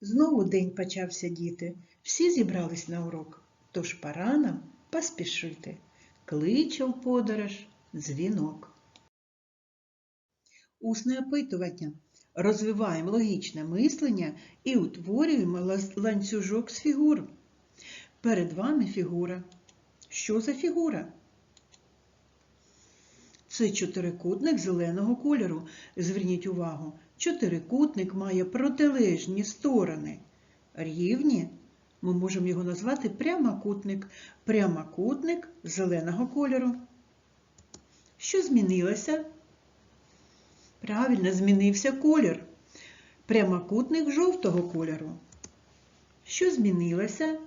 Знову день почався, діти. Всі зібрались на урок, тож пора нам поспішити. Кличе в подорож дзвінок. Усне опитування. Розвиваємо логічне мислення і утворюємо ланцюжок з фігур. Перед вами фігура. Що за фігура? Це чотирикутник зеленого кольору. Зверніть увагу, чотирикутник має протилежні сторони. Рівні ми можемо його назвати прямокутник. Прямокутник зеленого кольору. Що змінилося? Правильно, змінився колір. Прямокутник жовтого кольору. Що змінилося?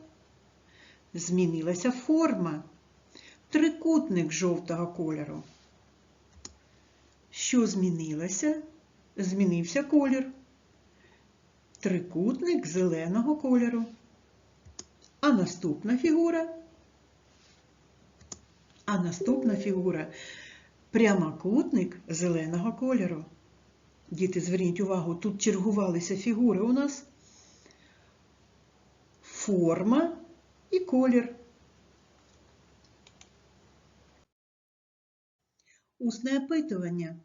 Змінилася форма. Трикутник жовтого кольору. Що змінилося? Змінився колір. Трикутник зеленого кольору. А наступна фігура. А наступна фігура прямокутник зеленого кольору. Діти, зверніть увагу, тут чергувалися фігури у нас. Форма і колір. Усне опитування.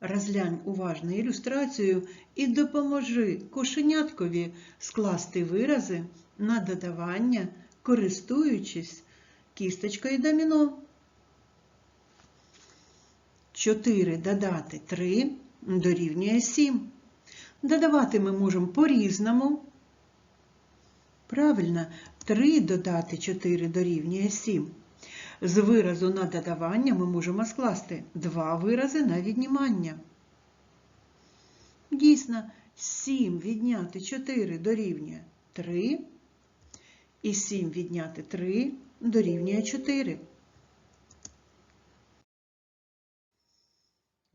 Розглянь уважно ілюстрацію і допоможи кошеняткові скласти вирази на додавання, користуючись кісточкою доміно. 4 додати 3 дорівнює 7. Додавати ми можемо по-різному. Правильно, 3 додати 4 дорівнює 7. З виразу на додавання ми можемо скласти два вирази на віднімання. Дійсно, 7 відняти 4 дорівнює 3, і 7 відняти 3 дорівнює 4.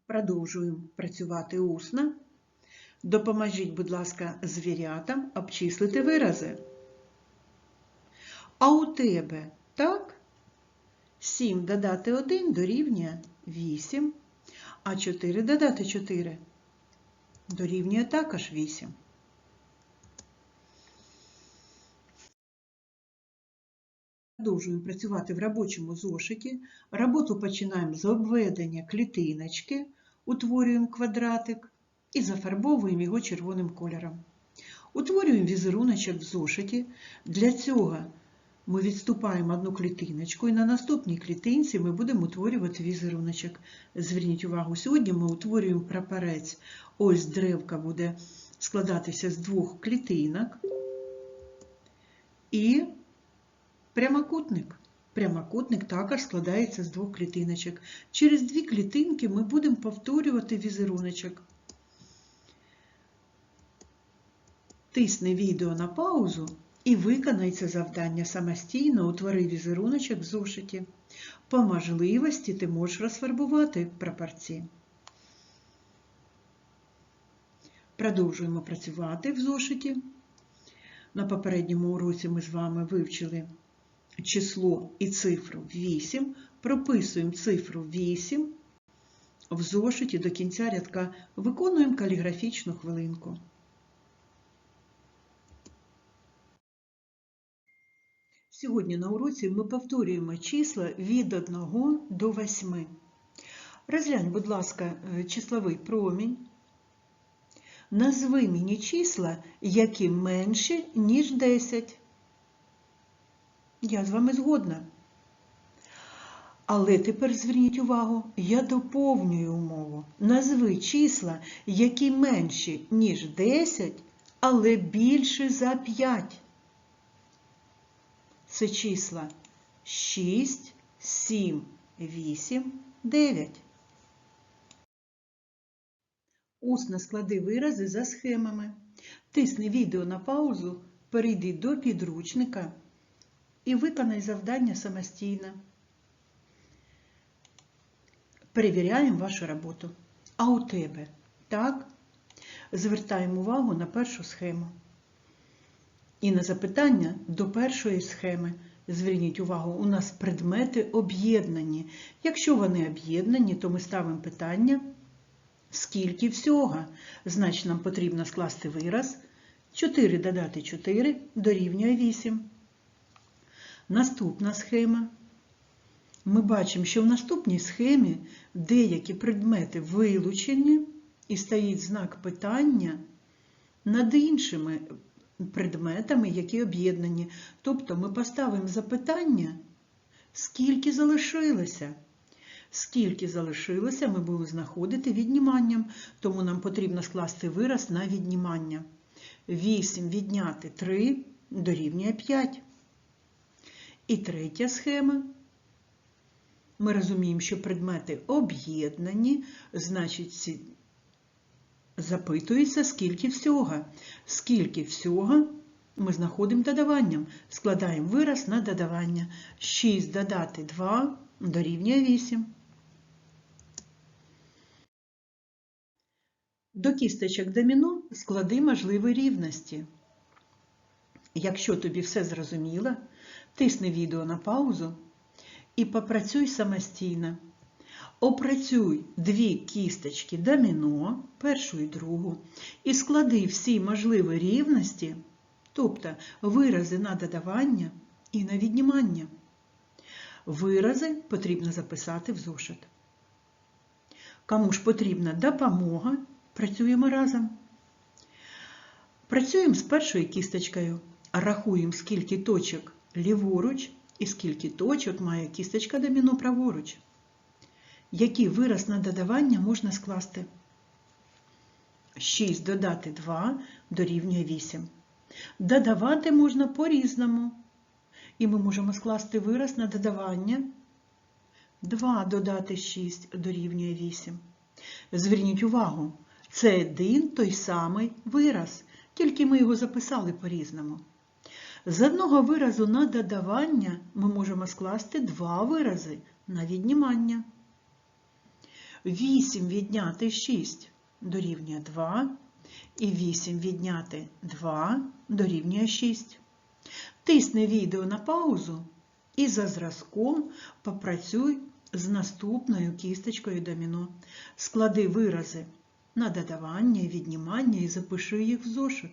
Продовжуємо працювати усно. Допоможіть, будь ласка, звірятам обчислити вирази. А у тебе так? 7 додати 1 дорівнює 8, а 4 додати 4 дорівнює також 8. Продовжуємо працювати в робочому зошиті. Роботу починаємо з обведення клітиночки, утворюємо квадратик і зафарбовуємо його червоним кольором. Утворюємо візеруночок в зошиті. Для цього ми відступаємо одну клітиночку і на наступній клітинці ми будемо утворювати візеруночок. Зверніть увагу, сьогодні ми утворюємо прапорець. Ось древка буде складатися з двох клітинок і прямокутник. Прямокутник також складається з двох клітиночок. Через дві клітинки ми будемо повторювати візеруночок. Тисни відео на паузу і виконай це завдання самостійно, утвори візеруночок в зошиті. По можливості ти можеш розфарбувати прапорці. Продовжуємо працювати в зошиті. На попередньому уроці ми з вами вивчили число і цифру 8. Прописуємо цифру 8 в зошиті до кінця рядка. Виконуємо каліграфічну хвилинку. Сьогодні на уроці ми повторюємо числа від 1 до 8. Розглянь, будь ласка, е, числовий промінь. Назви мені числа, які менші, ніж 10. Я з вами згодна. Але тепер зверніть увагу, я доповнюю умову. Назви числа, які менші, ніж 10, але більше за 5 це числа 6, 7, 8, 9. Усно склади вирази за схемами. Тисни відео на паузу, перейди до підручника і виконай завдання самостійно. Перевіряємо вашу роботу. А у тебе? Так? Звертаємо увагу на першу схему. І на запитання до першої схеми. Зверніть увагу, у нас предмети об'єднані. Якщо вони об'єднані, то ми ставимо питання, скільки всього. Значить, нам потрібно скласти вираз 4 додати 4 дорівнює 8. Наступна схема. Ми бачимо, що в наступній схемі деякі предмети вилучені і стоїть знак питання над іншими предметами, які об'єднані. Тобто ми поставимо запитання, скільки залишилося. Скільки залишилося, ми будемо знаходити відніманням, тому нам потрібно скласти вираз на віднімання. 8 відняти 3 дорівнює 5. І третя схема. Ми розуміємо, що предмети об'єднані, значить, запитується, скільки всього. Скільки всього ми знаходимо додаванням. Складаємо вираз на додавання. 6 додати 2 дорівнює 8. До кісточок доміно склади можливі рівності. Якщо тобі все зрозуміло, тисни відео на паузу і попрацюй самостійно. Опрацюй дві кісточки доміно, першу і другу, і склади всі можливі рівності, тобто вирази на додавання і на віднімання. Вирази потрібно записати в зошит. Кому ж потрібна допомога, працюємо разом. Працюємо з першою кісточкою, рахуємо, скільки точок ліворуч і скільки точок має кісточка доміно праворуч. Який вираз на додавання можна скласти? 6 додати 2 дорівнює 8. Додавати можна по-різному. І ми можемо скласти вираз на додавання. 2 додати 6 дорівнює 8. Зверніть увагу, це один той самий вираз, тільки ми його записали по-різному. З одного виразу на додавання ми можемо скласти два вирази на віднімання. 8 відняти 6 дорівнює 2, і 8 відняти 2 дорівнює 6. Тисни відео на паузу і за зразком попрацюй з наступною кісточкою доміно. Склади вирази на додавання і віднімання і запиши їх в зошит.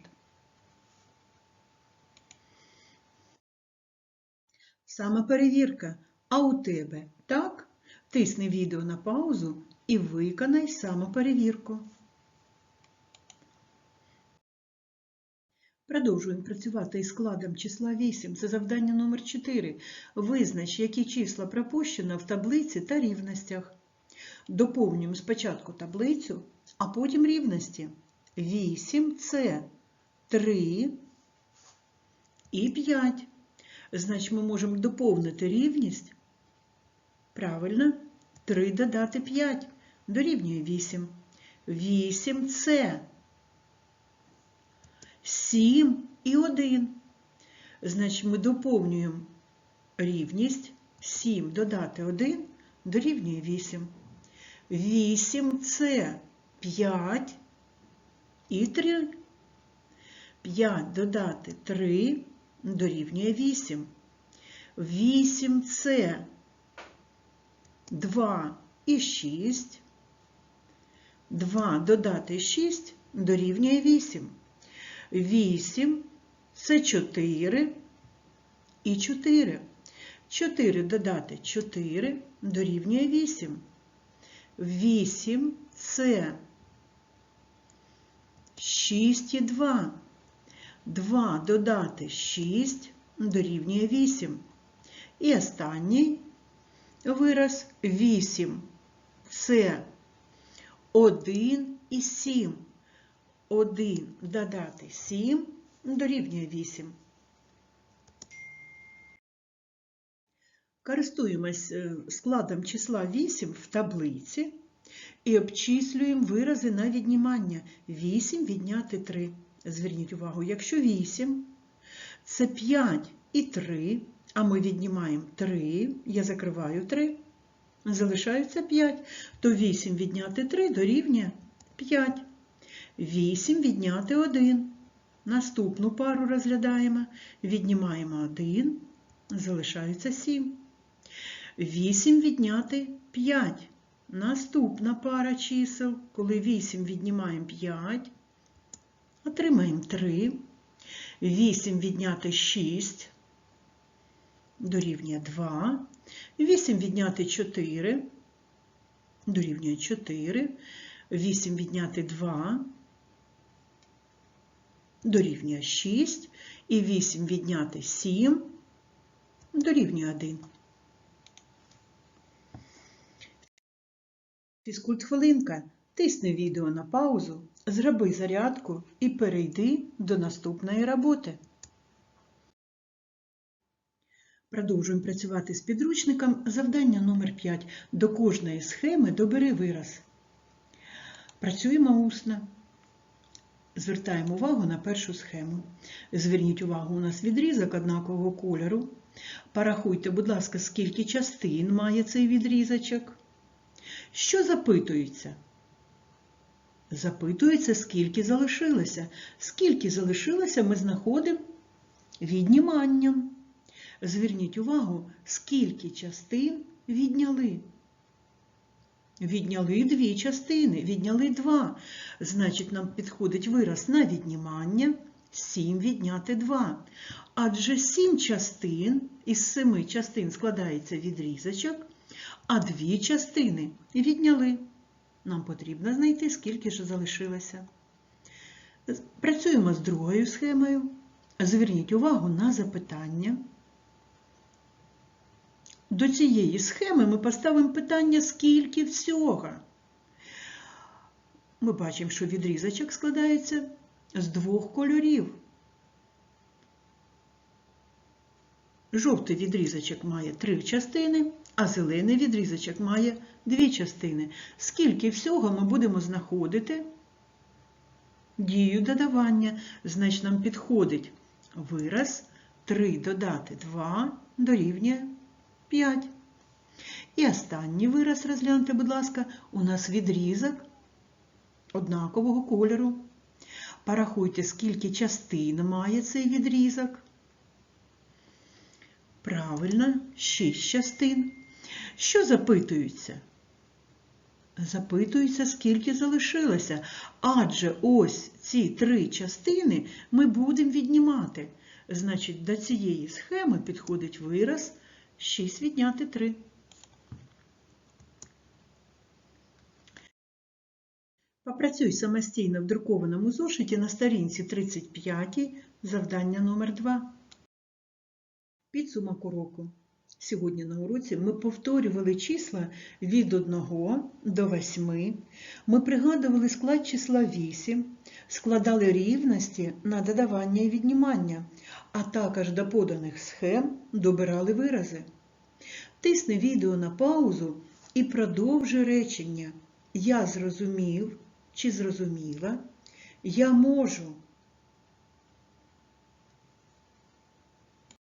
Саме перевірка. А у тебе так? Тисни відео на паузу і виконай самоперевірку. Продовжуємо працювати із складом числа 8. Це завдання номер 4. Визнач, які числа пропущено в таблиці та рівностях. Доповнюємо спочатку таблицю, а потім рівності. 8 це 3 і 5. Значить, ми можемо доповнити рівність. Правильно, 3 додати 5 дорівнює 8. 8 це 7 і 1. Значить, ми доповнюємо рівність 7 додати 1 дорівнює 8. 8 це 5 і 3. 5 додати 3 дорівнює 8. 8 це 2 і 6. 2 додати 6 дорівнює 8. 8 це 4 і 4. 4 додати 4 дорівнює 8. 8 це 6 і 2. 2 додати 6 дорівнює 8. І останній вираз 8 це 1 і 7. 1 додати 7 дорівнює 8. Користуємось складом числа 8 в таблиці і обчислюємо вирази на віднімання. 8 відняти 3. Зверніть увагу, якщо 8 це 5 і 3, а ми віднімаємо 3, я закриваю 3, залишається 5, то 8 відняти 3 дорівнює 5. 8 відняти 1. Наступну пару розглядаємо. Віднімаємо 1, залишається 7. 8 відняти 5. Наступна пара чисел, коли 8 віднімаємо 5, отримаємо 3, 8 відняти 6 дорівнює 2. 8 відняти 4 дорівнює 4. 8 відняти 2 дорівнює 6. І 8 відняти 7 дорівнює 1. Фізкульт хвилинка. Тисни відео на паузу, зроби зарядку і перейди до наступної роботи. Продовжуємо працювати з підручником. Завдання номер 5. До кожної схеми добери вираз. Працюємо усно. Звертаємо увагу на першу схему. Зверніть увагу, у нас відрізок однакового кольору. Порахуйте, будь ласка, скільки частин має цей відрізочок. Що запитується? Запитується, скільки залишилося. Скільки залишилося, ми знаходимо відніманням. Зверніть увагу, скільки частин відняли. Відняли дві частини, відняли два. Значить, нам підходить вираз на віднімання 7 відняти 2. Адже 7 частин із 7 частин складається відрізочок, а дві частини відняли. Нам потрібно знайти, скільки ж залишилося. Працюємо з другою схемою. Зверніть увагу на запитання. До цієї схеми ми поставимо питання, скільки всього. Ми бачимо, що відрізочок складається з двох кольорів. Жовтий відрізочок має три частини, а зелений відрізочок має дві частини. Скільки всього ми будемо знаходити дію додавання, значить нам підходить вираз 3 додати 2 дорівнює 5. І останній вираз розгляньте, будь ласка, у нас відрізок однакового кольору. Порахуйте, скільки частин має цей відрізок. Правильно, 6 частин. Що запитується? Запитується, скільки залишилося. Адже ось ці три частини ми будемо віднімати. Значить, до цієї схеми підходить вираз 6 відняти 3. Попрацюй самостійно в друкованому зошиті на сторінці 35, завдання номер 2. Підсумок уроку. Сьогодні на уроці ми повторювали числа від 1 до 8. Ми пригадували склад числа 8, складали рівності на додавання і віднімання, а також до поданих схем добирали вирази. Тисни відео на паузу і продовжуй речення. Я зрозумів чи зрозуміла. Я можу